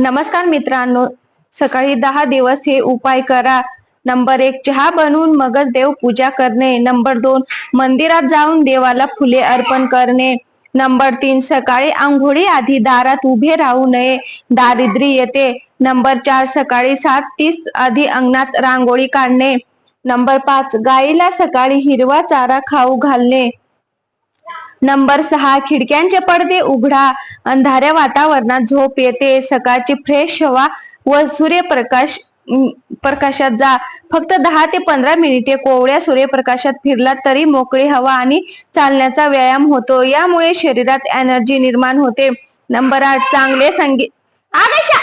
नमस्कार मित्रांनो सकाळी दहा दिवस हे उपाय करा. नंबर एक चहा बनवून मगच देव पूजा करणे. नंबर दोन मंदिरात जाऊन देवाला फुले अर्पण करणे. नंबर तीन सकाळी आंघोळी आधी दारात उभे राहू नये. दारिद्र्य येते. नंबर चार सकाळी सात तीस आधी अंगणात रांगोळी काढणे. नंबर पाच गाईला सकाळी हिरवा चारा खाऊ घालणे. नंबर सहा खिडक्यांचे पडदे उघडा. अंधाऱ्या वातावरणात झोप येते. सकाळची फ्रेश हवा व सूर्यप्रकाश प्रकाशात जा. फक्त दहा ते पंधरा मिनिटे कोवळ्या सूर्यप्रकाशात फिरला तरी मोकळी हवा आणि चालण्याचा व्यायाम होतो. यामुळे शरीरात एनर्जी निर्माण होते. नंबर आठ चांगले संगीत. आकाशा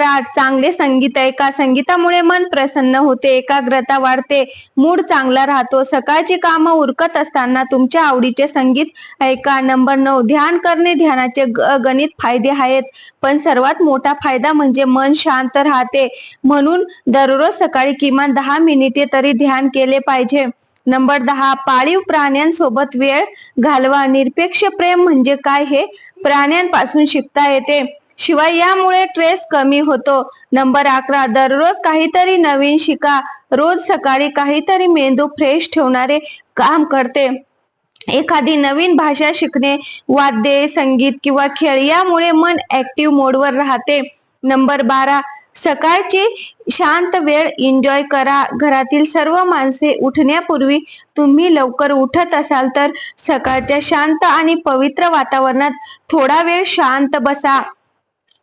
नंबर चांगले संगीत ऐका संगीतामुळे मन प्रसन्न होते एकाग्रता वाढते मूड चांगला राहतो. सकाळची कामं उरकत असताना तुमच्या आवडीचे संगीत ऐका. नंबर नऊ ध्यान करणे ध्यानाचे गणित फायदे आहेत. पण सर्वात मोठा फायदा म्हणजे मन शांत राहते. म्हणून दररोज सकाळी किमान दहा मिनिटे तरी ध्यान केले पाहिजे. नंबर दहा पाळीव प्राण्यांसोबत वेळ घालवा. निरपेक्ष प्रेम म्हणजे काय हे प्राण्यांपासून शिकता येते. शिवाय यामुळे ट्रेस कमी होतो. नंबर अकरा दररोज काहीतरी नवीन शिका. रोज सकाळी काहीतरी मेंदू फ्रेश ठेवणारे काम करते. एखादी नवीन भाषा शिकणे वाद्य संगीत किंवा खेळ यामुळे मन ऍक्टिव्ह मोडवर राहते. नंबर बारा सकाळची शांत वेळ एन्जॉय करा. घरातील सर्व माणसे उठण्यापूर्वी तुम्ही लवकर उठत असाल तर सकाळच्या शांत आणि पवित्र वातावरणात थोडा वेळ शांत बसा.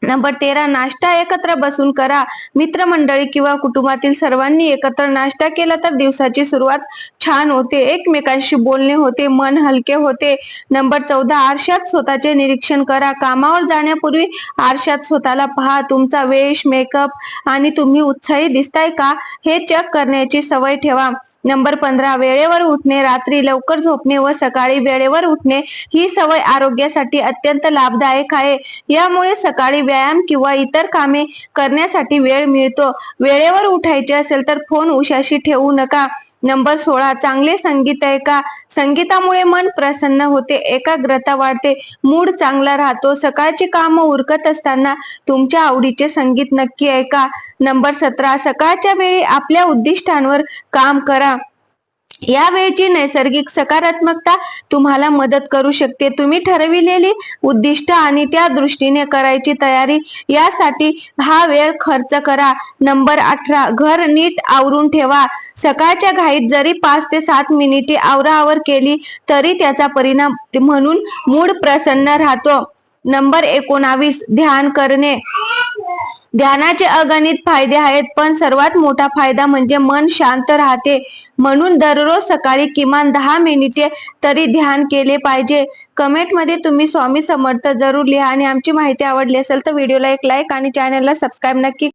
नंबर तेरा नाश्ता एकत्र बसून करा. मित्रमंडळी किंवा कुटुंबातील सर्वांनी एकत्र नाश्ता केला तर दिवसाची सुरुवात छान होते. एकमेकांशी बोलणे होते मन हलके होते. नंबर चौदा आरशात स्वतःचे निरीक्षण करा. कामावर जाण्यापूर्वी आरशात स्वतःला पहा. तुमचा वेश मेकअप आणि तुम्ही उत्साही दिसताय का? हे चेक करण्याची सवय ठेवा. नंबर पंधरा वेळेवर उठणे रात्री लवकर झोपणे व सकाळी वेळेवर उठणे ही सवय आरोग्यासाठी अत्यंत लाभदायक आहे. यामुळे सकाळी व्यायाम किंवा इतर कामे करण्यासाठी वेळ मिळतो. वेळेवर उठायचे असेल तर फोन उशाशी ठेवू नका. नंबर सोळा चांगले संगीत ऐका संगीतामुळे मन प्रसन्न होते एकाग्रता वाढते मूड चांगला राहतो सकाळची कामं उरकत असताना तुमच्या आवडीचे संगीत नक्की ऐका नंबर सतरा सकाळच्या वेळी आपल्या उद्दिष्टांवर काम करा. या वेळची नैसर्गिक सकारात्मकता तुम्हाला मदत करू शकते. तुम्ही ठरविलेली उद्दिष्ट आणि त्या दृष्टीने करायची तयारी यासाठी हा वेळ खर्च करा. नंबर अठरा घर नीट आवरून ठेवा. सकाळच्या घाईत जरी पाच ते सात मिनिटे आवराआवर केली तरी त्याचा परिणाम म्हणून मूड प्रसन्न राहतो. नंबर एकोणावीस ध्यान करणे. ध्यानाचे अगणित फायदे आहेत पण सर्वात मोठा फायदा म्हणजे मन शांत राहते. म्हणून दररोज सकाळी किमान दहा मिनिटे तरी ध्यान केले पाहिजे. कमेंटमध्ये तुम्ही स्वामी समर्थ जरूर लिहा आणि आमची माहिती आवडली असेल तर व्हिडिओला एक लाईक आणि चॅनलला सबस्क्राईब नक्की